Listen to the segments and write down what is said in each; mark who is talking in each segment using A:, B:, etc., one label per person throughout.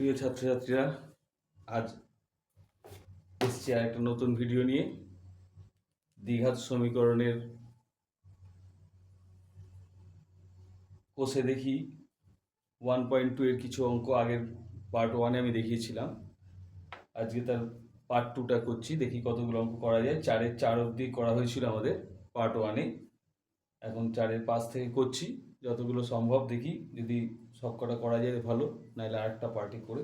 A: প্রিয় ছাত্রছাত্রীরা, আজ এসছি আর একটা নতুন ভিডিও নিয়ে। দ্বিঘাত সমীকরণের কোষে দেখি ওয়ান পয়েন্ট টু এর কিছু অঙ্ক আগের পার্ট ওয়ানে আমি দেখিয়েছিলাম। আজকে তার পার্ট টুটা করছি, দেখি কতগুলো অঙ্ক করা যায়। চারের চার অবধি করা হয়েছিল আমাদের পার্ট ওয়ানে এখন চারের পাঁচ থেকে করছি, যতগুলো সম্ভব দেখি। যদি সব কটা করা যায় ভালো, নাহলে আরেকটা পার্টি করে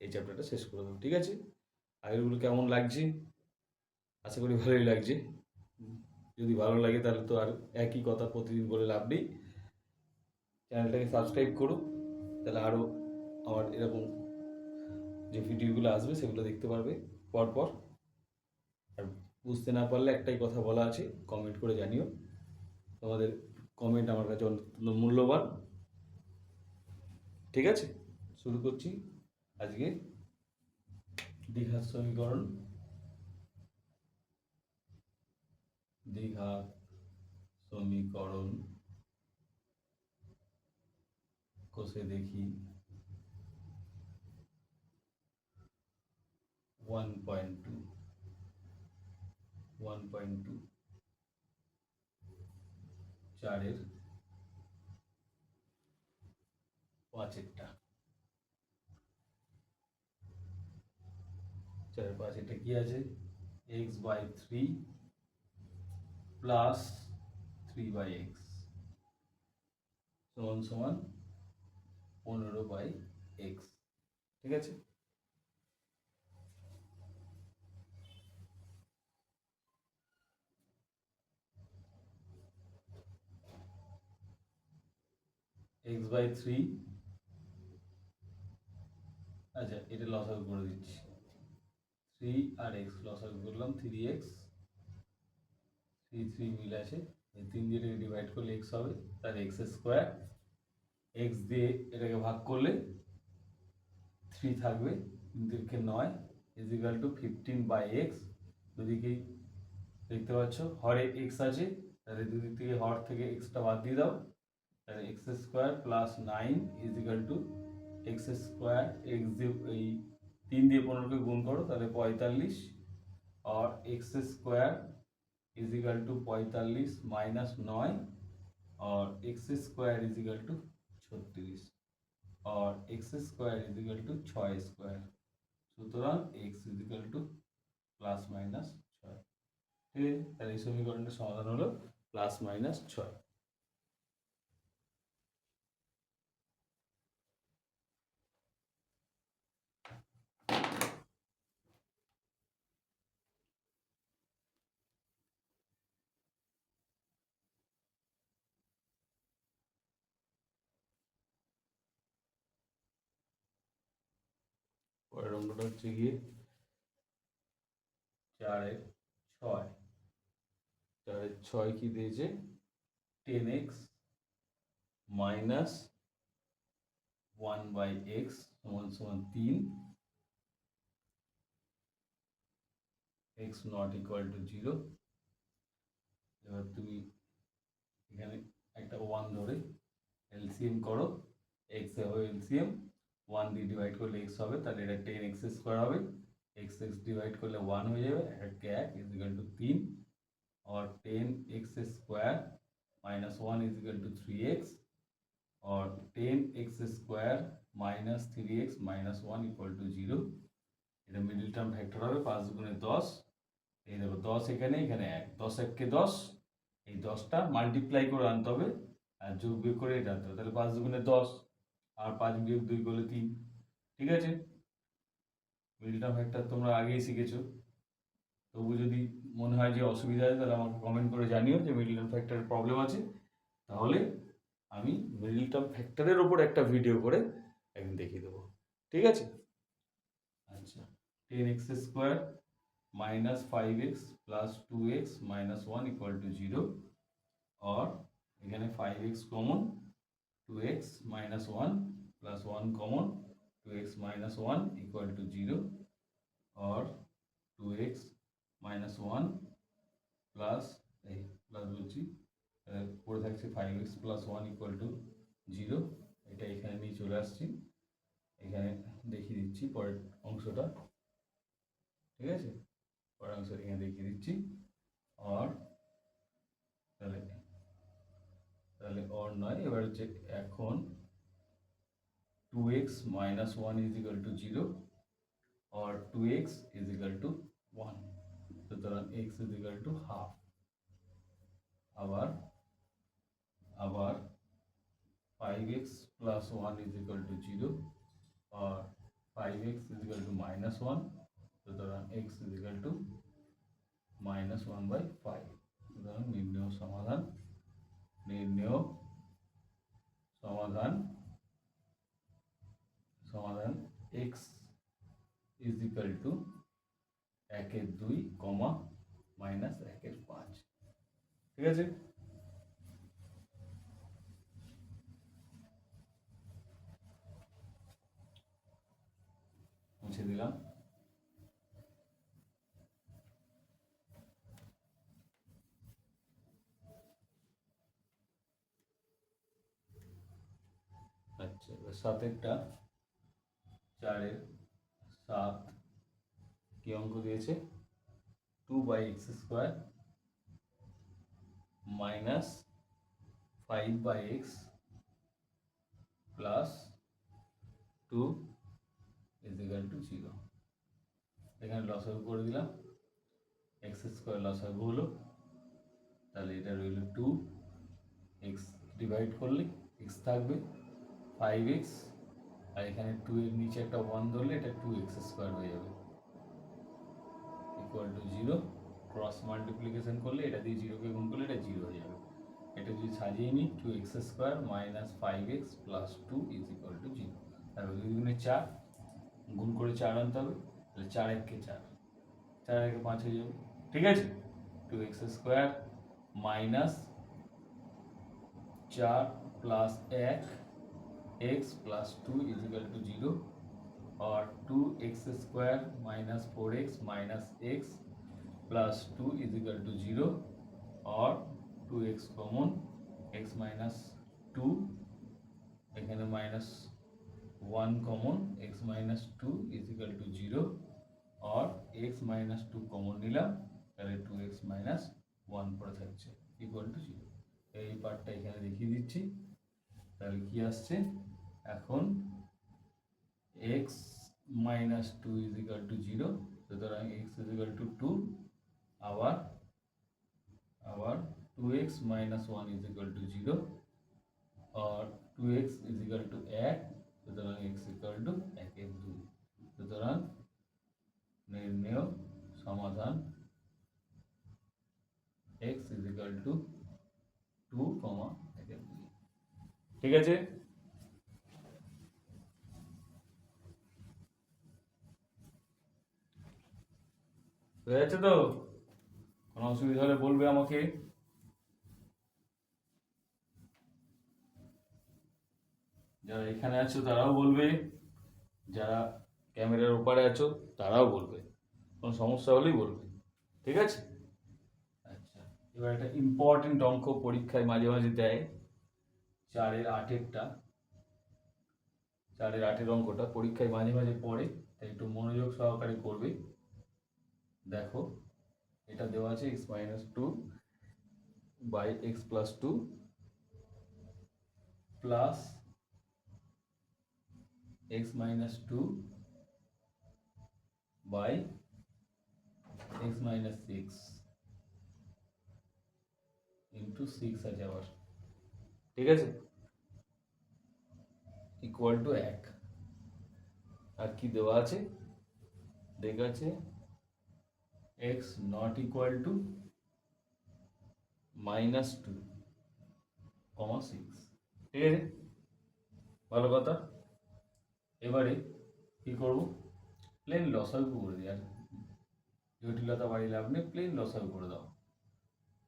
A: এই চ্যাপ্টারটা শেষ করে দেবো, ঠিক আছে? আগেরগুলো কেমন লাগছে? আশা করি ভালোই লাগছে। যদি ভালো লাগে তাহলে তো আর একই কথা প্রতিদিন বলে লাভ নেই। চ্যানেলটাকে সাবস্ক্রাইব করো, তাহলে আরও আমার এরকম যে ভিডিওগুলো আসবে সেগুলো দেখতে পারবে পরপর। আর বুঝতে না পারলে একটাই কথা বলা আছে কমেন্ট করে জানিও। তোমাদের কমেন্ট আমার কাছে অত্যন্ত মূল্যবান। ঠিক আছে? শুরু করছি। আজকে দীঘার সমীকরণ। দীঘা সমীকরণ। কষে দেখি। One point two one point two চারের পাঁচেরটা চারের পাঁচেরটা কি আছে? X by three plus three by x সমান সমান পনেরো বাই এক্স ঠিক আছে? এক্স বাই থ্রি আচ্ছা এটা লস আউট করে দিচ্ছি। থ্রি আর এক্স লস আউট করলাম থ্রি এক্স থ্রি থ্রি মিল আছে। এই তিন দিয়ে এটাকে ডিভাইড করলে এক্স হবে তার এক্স স্কোয়ার এক্স দিয়ে এটাকে ভাগ করলে থ্রি থাকবে, তিন তিনকে নয় equal to fifteen by x দুদিকেই দেখতে পাচ্ছ, হরে এক্স আছে, তাহলে দুদিক থেকে হর থেকে এক্সটা বাদ দিয়ে দাও। তাহলে x square plus nine equal to x square, x দিয়ে, এই তিন দিয়ে পনেরোকে গুণ করো, তাহলে পঁয়তাল্লিশ। আর এক্স স্কোয়ার ইজিক্যাল টু পঁয়তাল্লিশ মাইনাস নয়, আর এক্স স্কোয়ার ইজিক্যাল টু ছত্রিশ। আর এক্স স্কোয়ার ইজিক্যাল টু ছয় স্কোয়ার। সুতরাং x equal to plus minus ছয়। ঠিক আছে? তাহলে এই সমীকরণের সমাধান হলো প্লাস মাইনাস ছয়। অঙ্কটা হচ্ছে গিয়ে চারের ছয় চারের ছয় কি দিয়েছে ten x minus one by x সমান সমান তিন x not equal to zero এবার তুমি এখানে একটা ওয়ান ধরে এলসিএম করো এক্স হবে এলসিএম ওয়ান দিয়ে ডিভাইড করলে এক্স হবে তাহলে এটা টেন এক্স স্কোয়ার হবে এক্স এক্স ডিভাইড করলে ওয়ান হয়ে যাবে এক এক ইজ ইকাল টু তিন और ten x square minus one is equal to three x और ten x square minus three x minus one equal to zero এটা মিডিল টার্ম ভেক্টর হবে পাঁচ গুণে দশ এই দেখো দশ এখানে এখানে এক দশ এককে দশ এই দশটা মাল্টিপ্লাই করে আনতে হবে আর যোগ বিয়োগ করে এটা আনতে হবে তাহলে পাঁচ দুগুণে দশ আর পাঁচ বিয়োগ দুই করলে তিন। ঠিক আছে? মিডিল টার্ম ভেক্টর তোমরা আগেই শিখেছো। তবু যদি মনে হয় যে অসুবিধা আছে তাহলে আমাকে কমেন্ট করে জানিও যে মিডিল ফ্যাক্টরের প্রবলেম আছে। তাহলে আমি মিডিল ফ্যাক্টরের ওপর একটা ভিডিও করে একদিন দেখিয়ে দেবো। ঠিক আছে? আচ্ছা। Ten x square minus five x plus two x minus one equal to zero আর এখানে five x common two x minus one plus one common two x minus one equal to zero R two x minus one plus এই plus বলছি পড়ে থাকছে five x plus one equal to zero এটা এখানে নিয়ে চলে আসছি। এখানে দেখি দিচ্ছি পরের অংশটা। ঠিক আছে? পরের অংশটা এখানে দেখিয়ে দিচ্ছি। আর তাহলে তাহলে অর নয় এবার হচ্ছে এখন two x minus one is equal to zero or 2x is equal to 1 সুতরাং x is equal to half আবার আবার 5x plus 1 is equal to 0 or 5x is equal to minus 1 সুতরাং x is equal to minus 1 by 5 সুতরাং নির্ণয় সমাধান নির্ণয়, সমাধান সমাধান x ইজ ইকাল টু একের দুই কমা মাইনাস একের পাঁচ। ঠিক আছে? মুছে দিলাম আচ্ছা এবার সাতেরটা চারের সাত। কি অঙ্ক দিয়েছে? Two by x square minus five by x plus two is equal to zero এখানে লসাগু করে দিলাম। এক্স স্কোয়ার লসাগু হলো। তাহলে এটা রইল টু এক্স ডিভাইড করলে এক্স থাকবে। ফাইভ এক্স আর এখানে টু এর নিচে একটা ওয়ান ধরলে এটা টু এক্স স্কোয়ার হয়ে যাবে। Equal to zero cross multiplication করলে এটা দিয়ে জিরোকে গুণ করলে এটা জিরো হয়ে যাবে। এটা যদি সাজিয়ে নিই two x square minus five x plus two is equal to zero তারপর দুই গুণে চার, গুণ করে চার আনতে হবে, তাহলে চার এককে চার। চার একে পাঁচ হয়ে যাবে। ঠিক আছে? টু এক্স স্কোয়ার মাইনাস চার প্লাস এক x plus 2 is equal to 0 or 2x square minus 4x minus x plus 2 is equal to 0 or 2x common x minus 2 এখানে minus 1 common x minus 2 is equal to 0 or x minus 2 common নিলাম তাহলে 2x minus 1 পড়ে থাকছে equal to 0 এই পার্টটা এখানে দেখিয়ে দিচ্ছি তাহলে কি আসছে এখন x minus two is equal to zero সুতরাং x is equal to two আবার আবার two x minus one is equal to zero R two x is equal to এক, সুতরাং এক্স ইকাল টু একের দুই, সুতরাং নির্ণয় সমাধান x is equal to two comma একের দুই। ঠিক আছে? হয়ে যাচ্ছে তো? কোনো অসুবিধা হলে বলবে আমাকে। যারা এখানে আছো তারাও বলবে। যারা ক্যামেরার ওপারে আছো তারাও বলবে। কোনো সমস্যা হলেই বলবে। ঠিক আছে? আচ্ছা এবার একটা ইম্পর্টেন্ট অঙ্ক পরীক্ষায় মাঝে মাঝে দেয়। চারের আটেরটা। চারের আটের অঙ্কটা পরীক্ষায় মাঝে মাঝে পড়ে, তাই একটু মনোযোগ সহকারে করবে। দেখো, এটা দেওয়া আছে x minus two by x plus two plus x minus two by x minus six into six আছে আবার। ঠিক আছে? ইকুয়াল টু এক। আর কি দেওয়া আছে? দেখা আছে x not equal to minus two comma six ঠিক আছে? ভালো কথা? এবারে কি করব? প্লেন লসাগু করে দিই। আর জটিলতা বাড়ি নেই প্লেন লসাগু করে দাও।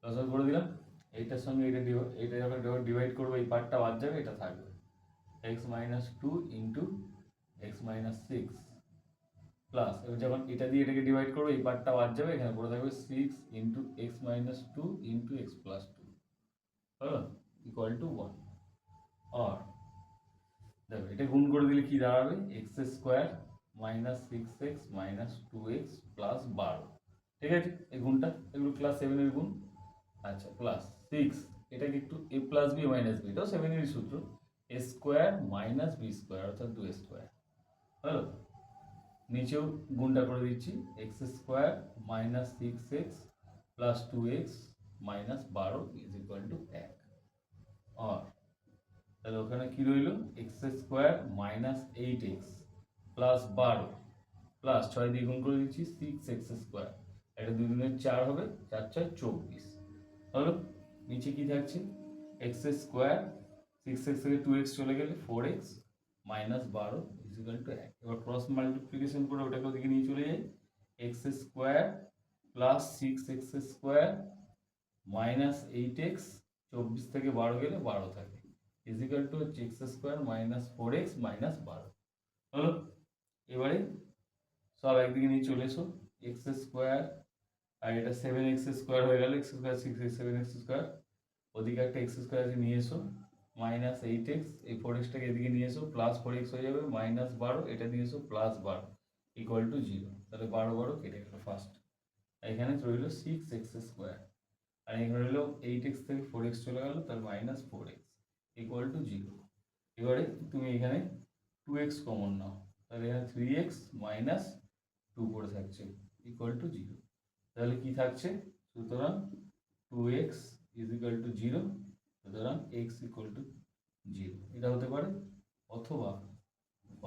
A: লসাগু করে দিলাম। এইটার সঙ্গে এটা এটা যখন ডিভাইড করব, এই পার্টটা বাদ যাবে, এটা থাকবে। X minus two into x minus six plus এবার যখন এটা দিয়ে এটাকে ডিভাইড করব, এই পার্টটা বাদ যাবে, এখানে পড়ে থাকবে six into x minus two into x plus two হলো ইকুয়াল টু ওয়ান আর দেখো, এটা গুণ করে দিলে কি দাঁড়াবে? X square minus six x minus two x plus বারো, ঠিক আছে? এই গুণটা, এগুলো ক্লাস সেভেনের গুণ আচ্ছা প্লাস সিক্স এটাকে একটু A plus B minus B এটাও সেভেনেরই সূত্র A square minus B square অর্থাৎ দু স্কোয়ার হলো? নিচেও গুণটা করে দিচ্ছি x square minus six x plus two x minus বারো ইজ ইকুয়াল টু এক। আর তাহলে ওখানে কি রইল? X square minus eight x plus বারো প্লাস ছয় দিয়ে গুণ করে দিচ্ছি সিক্স এক্স স্কোয়ার এটা দুই দিনের চার হবে, চার চার চব্বিশ। হলো নিচে কি থাকছে? এক্স স্কোয়ার সিক্স এক্স থেকে টু এক্স চলে গেলে ফোর এক্স মাইনাস বারো ইজিক্যাল টু এক এবার ক্রস মাল্টিপ্লিকেশন করে ওটাকে ওদিকে নিয়ে চলে যাই। X square plus six x square minus eight x চব্বিশ থেকে বারো গেলে বারো থাকে। ইজিক্যাল টু হচ্ছে x square minus four x minus বারো। হলো, এবারে সব একদিকে নিয়ে চলে এসো। এক্স স্কোয়ার আর এটা সেভেন এক্স স্কোয়ার হয়ে গেল। X square six seven x square ওদিকে একটা এক্স স্কোয়ার আছে, নিয়ে এসো। মাইনাস এইট এক্স এই ফোর এক্সটাকে এদিকে নিয়ে এসো প্লাস ফোর এক্স হয়ে যাবে মাইনাস বারো, এটা নিয়ে এসো প্লাস বারো ইকুয়াল টু জিরো তাহলে বারো বারো কেটে গেল ফার্স্ট এখানে রইল সিক্স এক্স স্কোয়ার আর এখানে রইল এইট এক্স থেকে ফোর এক্স চলে গেল তাহলে minus four x equal to zero এবারে তুমি এখানে টু এক্স কমন নাও, তাহলে এখানে থ্রি এক্স মাইনাস টু করে থাকছে ইকুয়াল টু জিরো তাহলে কি থাকছে, সুতরাং two x is equal to zero সুতরাং এক্স ইকুয়াল টু জিরো এটা হতে পারে অথবা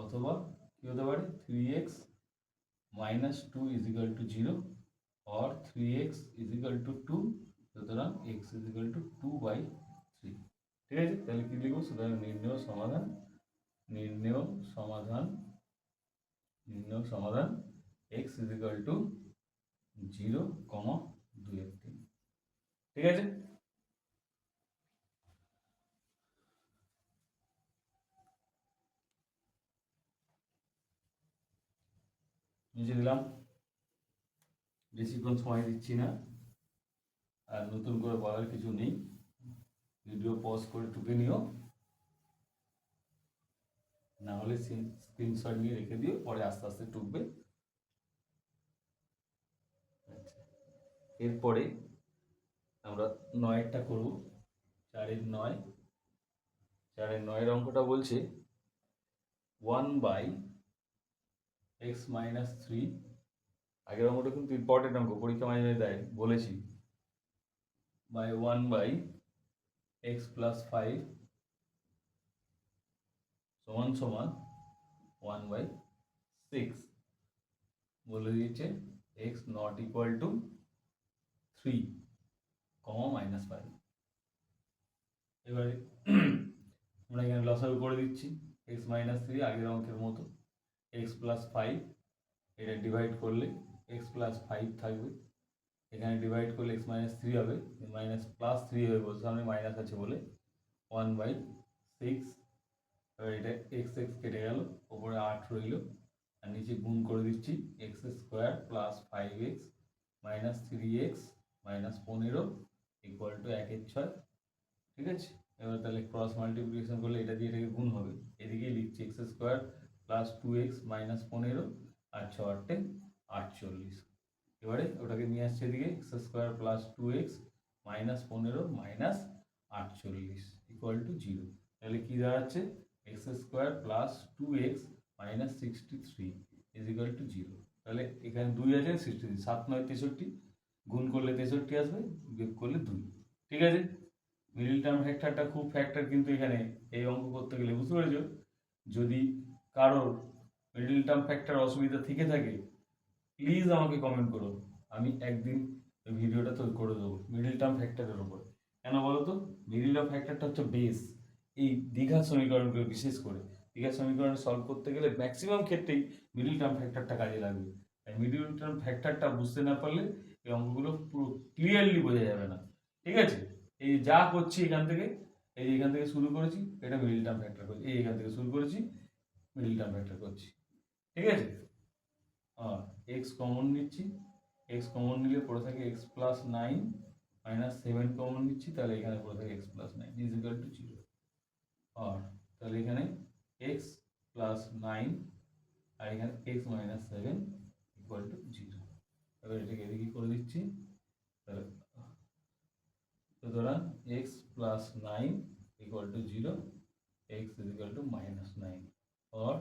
A: অথবা কি হতে পারে? Three x minus two is equal to zero or three x is equal to two সুতরাং x is equal to two by three ঠিক আছে? তাহলে কি লিখব? সুতরাং নির্ণয় সমাধান নির্ণয় সমাধান নির্ণয় সমাধান x is equal to zero comma দুই তিন। ঠিক আছে? নিচে দিলাম। বেশিক্ষণ সময় দিচ্ছি না। আর নতুন করে বলার কিছু নেই। ভিডিও পজ করে টুকে নিও। না হলে স্ক্রিনশট নিয়ে রেখে দিও, পরে আস্তে আস্তে টুকবে। এরপরে আমরা নয়েরটা করব। চারের নয়। চারের নয়ের অঙ্কটা বলছে one by x minus three আগের অঙ্কটা কিন্তু ইম্পর্টেন্ট অঙ্ক পরীক্ষা মাঝে মাঝে দেয় বলেছি। By one by x plus five সমান সমান ওয়ান বাই সিক্স বলে দিয়েছে x not equal to three comma minus five এবারে আমরা এখানে লসাগু করে দিচ্ছি এক্স মাইনাস থ্রি আগের অঙ্কের মতো। এক্স প্লাস ফাইভ এটা ডিভাইড করলে এক্স প্লাস ফাইভ থাকবে। এখানে ডিভাইড করলে এক্স মাইনাস থ্রি হবে মাইনাস প্লাস থ্রি হবে বলতে সামনে মাইনাস আছে বলে ওয়ান বাই সিক্স এবার এটা এক্স এক্স কেটে গেল, ওপরে আট রইল, আর নিচে গুণ করে দিচ্ছি x square plus five x minus three x minus পনেরো ইকুয়াল টু একের ছয়, ঠিক আছে? এবার তাহলে ক্রস মাল্টিপ্লিকেশন করলে এটা দিয়ে এটাকে গুণ হবে। এদিকেই লিখছি x square plus two x minus পনেরো আর ছ আটটে আটচল্লিশ। এবারে ওটাকে নিয়ে আসছে এদিকে x square plus two x minus পনেরো মাইনাস আটচল্লিশ ইকুয়াল টু জিরো তাহলে কী দাঁড়াচ্ছে? X square plus two x minus sixty three is equal to zero তাহলে এখানে দুই আছে সিক্সটি থ্রি সাত নয়, তেষট্টি। গুণ করলে তেষট্টি আসবে, বিয়োগ করলে দুই। ঠিক আছে? মিডিল টার্ম ফ্যাক্টরটা খুব ফ্যাক্টর কিন্তু এখানে এই অঙ্ক করতে গেলে, বুঝতে পেরেছ? যদি কারোর মিডিল টার্ম ফ্যাক্টর অসুবিধা থেকে থাকে প্লিজ আমাকে কমেন্ট করো আমি একদিন ভিডিওটা তৈরি করে দেবো মিডিল টার্ম ফ্যাক্টরের ওপর কেন বলো তো মিডিল টার্ম ফ্যাক্টরটা হচ্ছে বেস এই দীঘার সমীকরণগুলো বিশেষ করে। দীঘার সমীকরণ সলভ করতে গেলে ম্যাক্সিমাম ক্ষেত্রেই মিডিল টার্ম ফ্যাক্টরটা কাজে লাগবে। তাই মিডিল টার্ম ফ্যাক্টরটা বুঝতে না পারলে এই অঙ্কগুলো পুরো ক্লিয়ারলি বোঝা যাবে না। ঠিক আছে? এই যা করছি এখান থেকে, এই এখান থেকে শুরু করেছি, এটা মিডিল টার্ম ফ্যাক্টর করছি এই এখান থেকে শুরু করেছি মিডিল টার্ম ফ্যাক্টর করছি। ঠিক আছে? আর এক্স কমন নিচ্ছি। এক্স কমন নিলে পড়ে থাকে x plus nine minus seven common নিচ্ছি, তাহলে এখানে পড়ে থাকে x plus nine is equal to zero আর তাহলে এখানে এক্স প্লাস নাইন আর এখানে x minus seven equal to zero এবার এটাকে এদিকে করে দিচ্ছি? তাহলে সুতরাং x plus nine equal to zero x is equal to minus nine or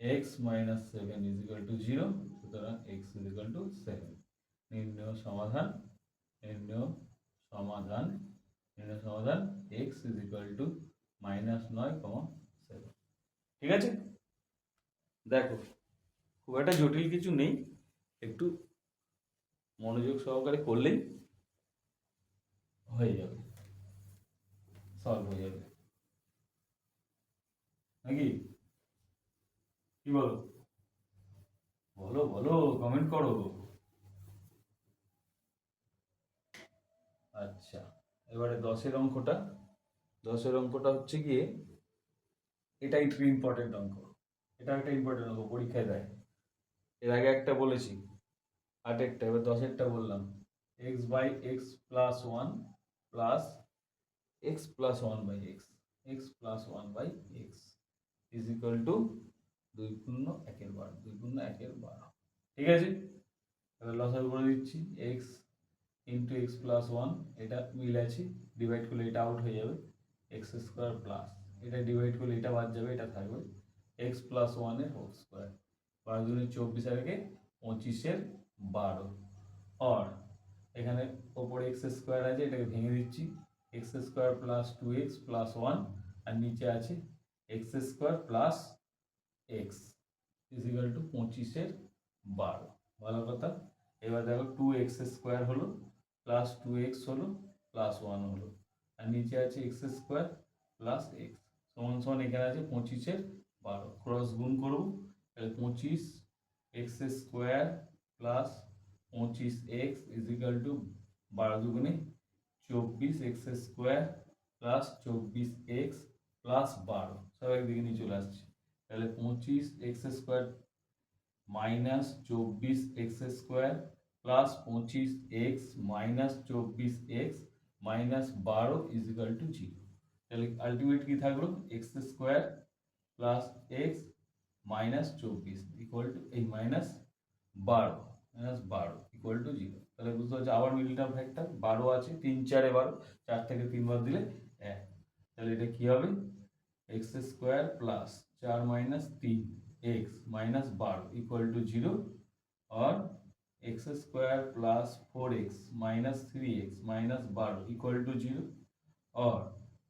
A: x minus 7 is equal to 0 সুতরাং x is equal to 7 নির্ণয় সমাধান নির্ণয় সমাধান নির্ণয় সমাধান, x is equal to minus 9 comma 7 ঠিক আছে? দেখো, খুব একটা জটিল কিছু নেই, একটু মনোযোগ সহকারে করলেই হয়ে যাবে সলভ হয়ে যাবে। নাকি? কি বলো? বলো বলো কমেন্ট করো। আচ্ছা এবারে দশের অঙ্কটা। দশের অঙ্কটা হচ্ছে গিয়ে এটা একটু ইম্পর্টেন্ট অঙ্ক। এটা একটা ইম্পর্টেন্ট অঙ্ক, পরীক্ষায় দেয়। এর আগে একটা বলেছি, আট একটা, এবার দশেরটা বললাম। X by x plus one plus x plus one by x x plus one by x is equal to দুই পূর্ণ একের বারো, দুই পূর্ণ একের বারো। ঠিক আছে? এবার লসাগু করে দিচ্ছি। X into x plus one এটা মিল আছে ডিভাইড করলে এটা আউট হয়ে যাবে। এক্স স্কোয়ার প্লাস এটা ডিভাইড করলে এটা বাদ যাবে, এটা থাকবে এক্স প্লাস ওয়ানের হোল স্কোয়ার বারো দুনে চব্বিশ আর একে পঁচিশের বারো। আর এখানে ওপরে এক্স স্কোয়ার আছে, এটাকে ভেঙে দিচ্ছি। X square plus two x plus one আর নিচে আছে x square plus x is equal to পঁচিশের বারো। ভালো কথা? এবার দেখো টু এক্স স্কোয়ার হলো প্লাস টু এক্স হলো প্লাস ওয়ান হলো। আর নিচে আছে এক্স স্কোয়ার প্লাস এক্স সমান সমান এখানে আছে পঁচিশের বারো। ক্রস গুণ করব, তাহলে পঁচিশ এক্স স্কোয়ার প্লাস পঁচিশ এক্স ইজিক্যাল টু বারো দুগুণে চব্বিশ এক্স স্কোয়ার প্লাস চব্বিশ এক্স প্লাস বারো। সব একদিকে নিয়ে চলে আসছে। তাহলে পঁচিশ এক্স স্কোয়ার মাইনাস চব্বিশ এক্স স্কোয়ার প্লাস পঁচিশ এক্স মাইনাস চব্বিশ এক্স মাইনাস বারো ইজিক্যাল টু জিরো। তাহলে আলটিমেট কি থাকল? X square plus x minus চব্বিশ ইকুয়াল টু এই মাইনাস বারো মাইনাস বারো ইকুয়াল টু জিরো। তাহলে বুঝতে পারছি আবার মিডল টার্ম ফ্যাক্টর বারো আছে, তিন চারে বারো, চার থেকে তিনবার দিলে এক। তাহলে এটা কি হবে? এক্স স্কোয়ার প্লাস চার মাইনাস তিন এক্স মাইনাস বারো ইকুয়াল টু জিরো और x square plus four x minus three x minus बारह इक्वल टू जीरो और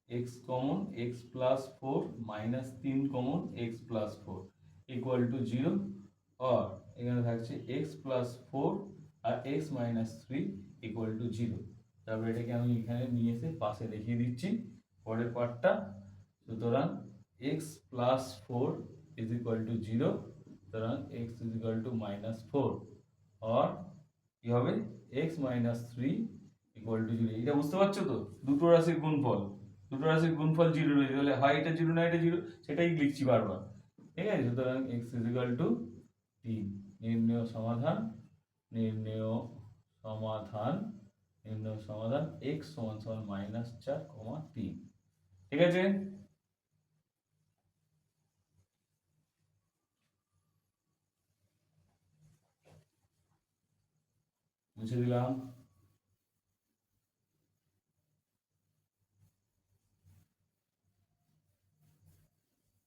A: x common x plus four minus तीन common x plus four equal to zero और এখানে থাকছে x plus four R x minus three equal to zero তারপরে এটাকে আমি এখানে নিয়ে এসে পাশে দেখিয়ে দিচ্ছি পরের পার্টটা সুতরাং x plus four is equal to zero সুতরাং x is equal to minus four আর কি হবে? X minus three equal to zero এটা বুঝতে পারছ তো? দুটো রাশির গুণফল। দুটো রাশির গুণফল জিরো রয়েছে। তাহলে হয় এটা জিরো না এটা জিরো সেটাই লিখছি বারবার। ঠিক আছে? সুতরাং এক্স ইজ ইকুয়াল টু তিন নির্ণয় সমাধান। নির্ণয় সমাধান। নির্ণয় সমাধান। এক্স সমান সমান মাইনাস চার, কমা তিন ঠিক আছে? মুছে দিলাম।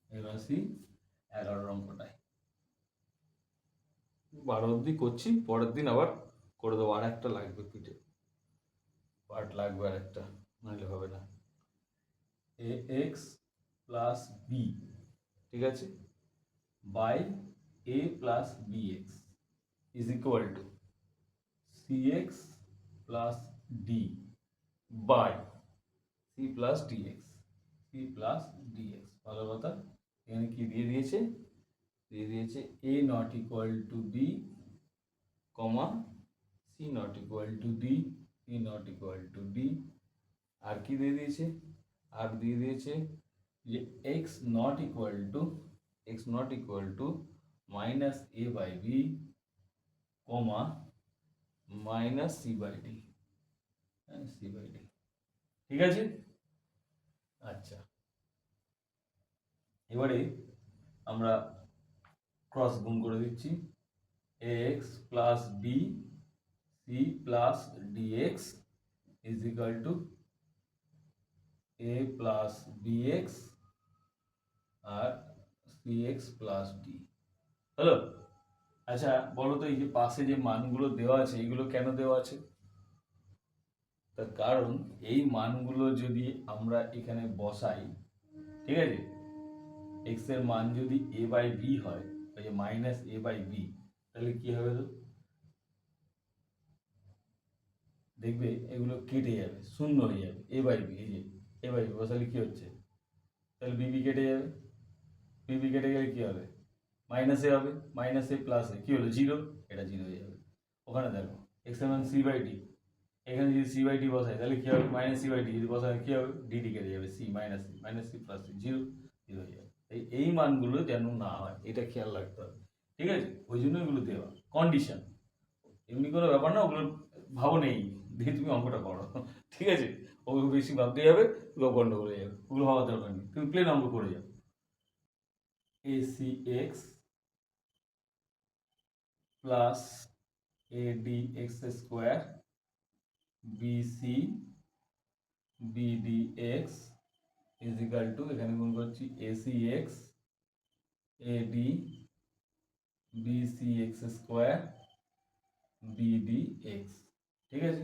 A: এবার আসি এগারো অঙ্কটায়। বারো অবধি করছি পরের দিন আবার করে দেবো। আর একটা লাগবে পিঠে। পার্ট লাগবে আর একটা নাহলে হবে না। A x plus b. ঠিক আছে? By a plus b x. Is equal to. C x plus d by c plus d x c plus d x ভালো কথা, এখানে কি দিয়ে দিয়েছে? দিয়ে দিয়েছে a not equal to b comma c not equal to d c not equal to d আর কি দিয়ে দিয়েছে? আর দিয়ে দিয়েছে যে x not equal to x not equal to minus a by b comma minus c by d. C by d. ঠিক আছে? আচ্ছা। এবারে আমরা ক্রস গুণ করে দিচ্ছি। X plus b c plus d x is equal to a plus b x R c x plus d hello? আচ্ছা বলো তো এই যে পাশে যে মানগুলো দেওয়া আছে, এইগুলো কেন দেওয়া আছে? তার কারণ, এই মানগুলো যদি আমরা এখানে বসাই, ঠিক আছে? এক্সের মান যদি এ বাই বি হয়, ওই যে মাইনাস এ বাই বি তাহলে কি হবে তো? দেখবে এগুলো কেটে যাবে, শূন্য হয়ে যাবে এ বাই বি এই যে এ বাই বি বসালে কি হচ্ছে? তাহলে বিবি কেটে যাবে। বিবি কেটে গেলে কি হবে? মাইনাস হবে মাইনাস প্লাস কি হলো? জিরো এটা জিরো হয়ে যাবে। ওখানে দেখো এক্সের মান সি বাই ডি এখানে যদি সি বাই ডি বসাই, তাহলে কি হবে? মাইনাস সি বাই ডি যদি বসাই, কি হবে? ডিডি কেটে যাবে c minus c minus c plus c zero zero হয়ে যাবে। এই এই মানগুলো যেন না হয়, এটা খেয়াল রাখতে হবে। ঠিক আছে? ওই জন্য এগুলো দেওয়া। কন্ডিশন এমনি কোনো ব্যাপার না, ওগুলো ভাবো নেই। দিয়ে তুমি অঙ্কটা করো। ঠিক আছে? ওগুলো বেশি ভাবতে যাবে ওগুলো গন্ডগোল হয়ে যাবে। ওগুলো ভাবার দরকার নেই। তুমি প্লেন অঙ্ক করে যাও। A c x plus a d x square b c b d x is equal to এখানে গুণ করছি a c x a d b c x square b d x ঠিক আছে?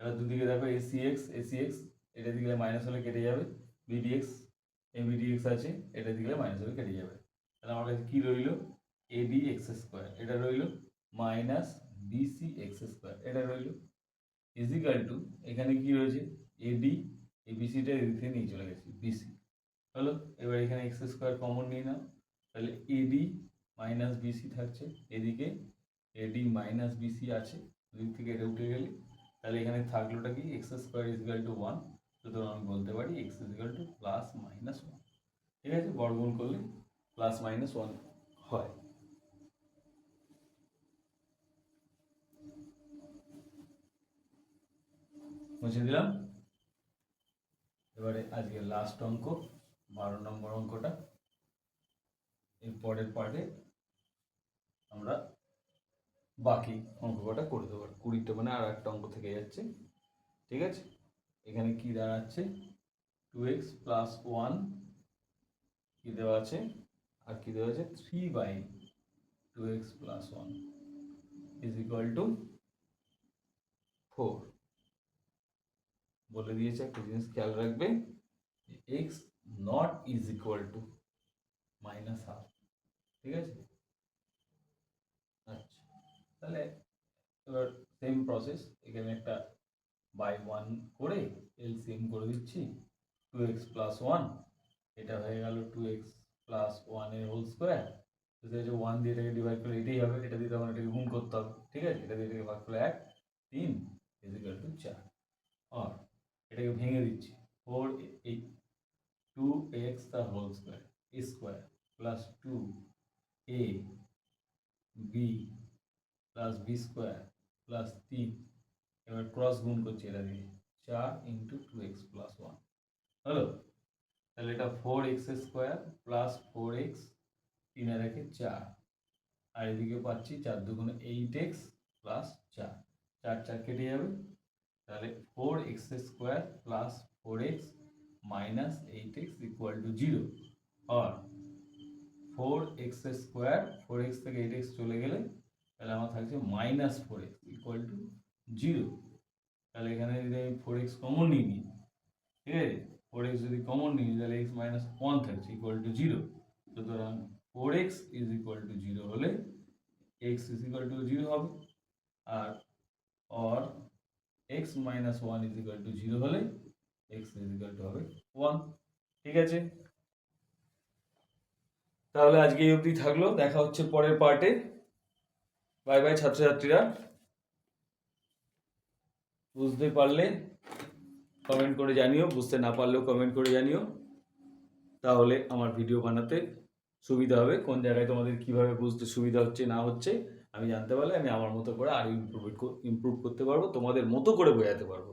A: এবার দুদিকে দেখো এসি এক্স এসি এক্স এটা দিকে মাইনাস হলে কেটে যাবে b d x a b d x আছে, এটা দিকে মাইনাস হলে কেটে যাবে। তাহলে আমার কাছে কী রইল? এডি এক্স স্কোয়ার এটা রইল মাইনাস বিসি এক্স স্কোয়ার এটা রইল ইজিক্যাল টু এখানে কি রয়েছে? এডি এই বিসিটা এদিক নিয়ে চলে গেছি বিসি হলো, এবার এখানে এক্স স্কোয়ার কমন নিয়ে নাও, তাহলে এডি মাইনাস বিসি থাকছে, এদিকে এডি মাইনাস বিসি আছে দুদিক থেকে এটা উঠে গেলে, তাহলে এখানে থাকলোটা কি? X square is equal to one সুতরাং আমি বলতে পারি x is equal to plus minus one ঠিক আছে? বর্গমূল করলে প্লাস মাইনাস ওয়ান হয়। মুছে দিলাম। এবারে আজকে লাস্ট অঙ্ক, বারো নম্বর অঙ্কটা। এর পরের পার্টে আমরা বাকি অঙ্ক কটা করে দেবো। কুড়িটা মানে আর একটা অঙ্ক থেকে যাচ্ছে। ঠিক আছে? এখানে কি দাঁড়াচ্ছে? টু এক্স প্লাস ওয়ান কী দেওয়া আছে? আর কি দেওয়া আছে? Three by two x plus one is equal to four বলে দিয়েছে একটা জিনিস খেয়াল রাখবে x not is equal to minus half ঠিক আছে? আচ্ছা তাহলে এবার সেম প্রসেস এখানে একটা বাই ওয়ান করে এলসিএম করে দিচ্ছি টু এক্স প্লাস ওয়ান এটা হয়ে গেল টু এক্স প্লাস ওয়ানের হোল স্কোয়ার ওয়ান দিয়ে এটাকে ডিভাইড করলে এটাই হবে, এটা দিয়ে তখন এটাকে গুণ করতে হবে, ঠিক আছে? এটা দিয়ে এটাকে ভাগ করলে এক, তিন ইজিক্যাল টু চার আর এটাকে ভেঙে দিচ্ছি। ফোর এইট টু এক্স তার whole square a square plus two a b plus b square plus তিন এবার ক্রস গুণ করছি এটা দিয়ে, চার into two x plus one হলো? তাহলে এটা four x square plus four x তিনে রেখে চার। আর এদিকে পাচ্ছি চার দুগুণে এইট এক্স প্লাস চার। চার চার কেটে যাবে। তাহলে four x square plus four x minus eight x equal to zero R four x square four x থেকে এইট এক্স চলে গেলে তাহলে আমার থাকছে minus four x equal to zero তাহলে এখানে যদি আমি ফোর এক্স কমন নিই নিই, ঠিক আছে? ফোর এক্স যদি কমন নিই, তাহলে এক্স মাইনাস ওয়ান থাকছে ইকুয়াল টু জিরো সুতরাং four x is equal to zero হলে x is equal to zero হবে। আর or x minus one is equal to zero হলে এক্স ইজ ইকুয়াল টু হবে one ঠিক আছে? তাহলে আজকে এই অবধি থাকল, দেখা হচ্ছে পরের পার্টে বাই বাই ছাত্রছাত্রীরা। বুঝতে পারলে কমেন্ট করে জানিও, বুঝতে না পারলেও কমেন্ট করে জানিও। তাহলে আমার ভিডিও বানাতে সুবিধা হবে, কোন জায়গায় তোমাদের কীভাবে বুঝতে সুবিধা হচ্ছে, না হচ্ছে। আমি জানতে পারলে আমি আমার মতো করে আরও ইম্প্রুভ ইমপ্রুভ করতে পারব, তোমাদের মতো করে বোঝাতে পারব।